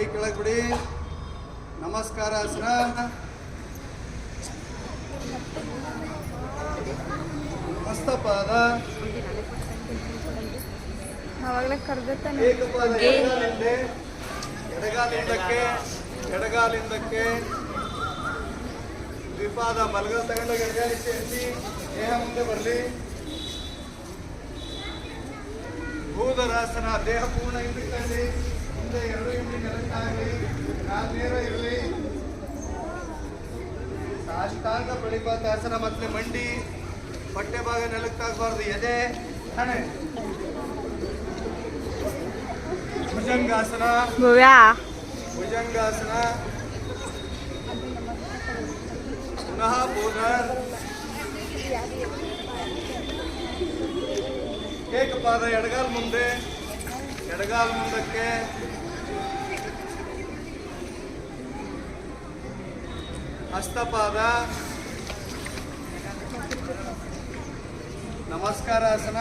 ಕೈ ಕೆಳಗೆ ಬಿಡಿ ನಮಸ್ಕಾರ ಹಸ್ರ ಹಸ್ತಪಾದ ಏಕಪಾದ ಎಡಗಾಲಿಂದೆ. ಎಡಗಾಲಿಂದಕ್ಕೆ ಎಡಗಾಲಿಂದಕ್ಕೆ. ದ್ವಿಪಾದ ಮಲಗ ತಗೊಂಡಾಗ ಎಡಗಾಲಿ ಸೇರಿಸಿ. ದೇಹ ಮುಂದೆ ಬರಲಿ. ಭೂದರಾಸನ ದೇಹ ಪೂರ್ಣ ಹಿಂದಕ್ಕಲ್ಲಿ ಮುಂದೆ ಎರಡು ಹಿಂಡಿ ನೆಲಕ್ಕಾಗಲಿ ಕಾಲು ನೇರ ಇರಲಿ. ಸಾಷ್ಟಾಂಗ ಪ್ರಣಿಪಾತಾಸನ ಮತ್ತೆ ಮಂಡಿ ಹೊಟ್ಟೆ ಭಾಗ ನೆಲಕ್ಕಾಗಬಾರ್ದು ಎದೆ ಹಣೆ. ಭುಜಂಗಾಸನ. ಭುಜಂಗಾಸನ. ಪುನಃ ಪೂನರ್ ಏಕಪಾದ ಎಡಗಾಲ್ ಮುಂದೆ. ಎಡಗಾಲ್ ಮುಂದಕ್ಕೆ. ಹಸ್ತಪಾದ. ನಮಸ್ಕಾರಾಸನ